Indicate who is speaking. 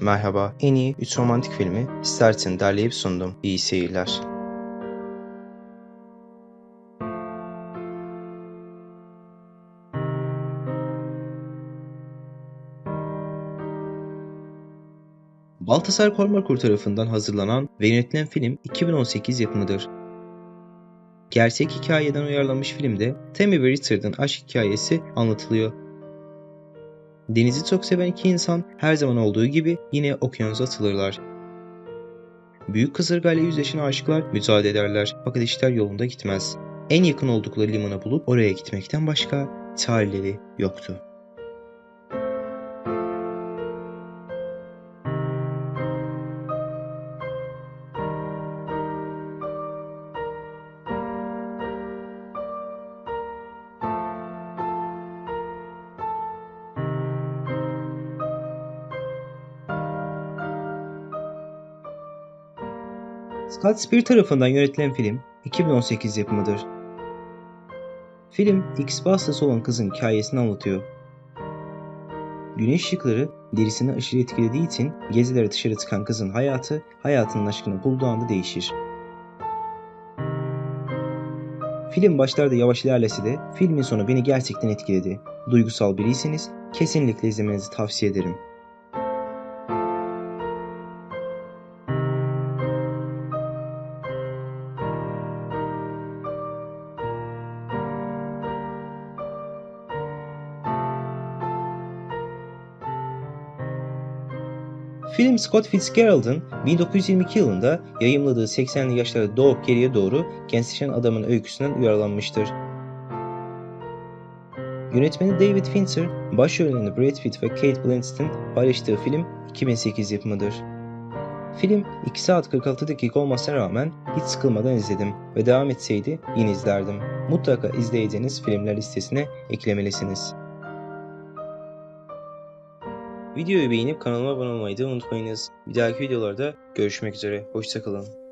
Speaker 1: Merhaba, en iyi 3 romantik filmi Start'ın derleyip sundum. İyi seyirler. Baltasar Kormakur tarafından hazırlanan ve yönetilen film 2018 yapımıdır. Gerçek hikayeden uyarlanmış filmde Tammy ve Richard'ın aşk hikayesi anlatılıyor. Denizi çok seven iki insan her zaman olduğu gibi yine okyanusa atılırlar. Büyük kasırgayla yüzleşen aşıklar mücadele ederler fakat işler yolunda gitmez. En yakın oldukları limanı bulup oraya gitmekten başka çareleri yoktu. Scott Spear tarafından yönetilen film 2018 yapımıdır. Film X hastası olan kızın hikayesini anlatıyor. Güneş ışıkları derisini aşırı etkilediği için gezilere dışarı çıkan kızın hayatı hayatının aşkını bulduğu anda değişir. Film başlarda yavaş ilerlese de filmin sonu beni gerçekten etkiledi. Duygusal biriyseniz kesinlikle izlemenizi tavsiye ederim. Film Scott Fitzgerald'ın 1922 yılında yayımladığı 80'li yaşlarda doğup geriye doğru gençleşen adamın öyküsünden uyarlanmıştır. Yönetmeni David Fincher, başrollerini Brad Pitt ve Kate Blanchett'in paylaştığı film 2008 yapımıdır. Film 2 saat 46 dakika olmasına rağmen hiç sıkılmadan izledim ve devam etseydi yine izlerdim. Mutlaka izleyeceğiniz filmler listesine eklemelisiniz. Videoyu beğenip kanalıma abone olmayı da unutmayınız. Bir dahaki videolarda görüşmek üzere. Hoşçakalın.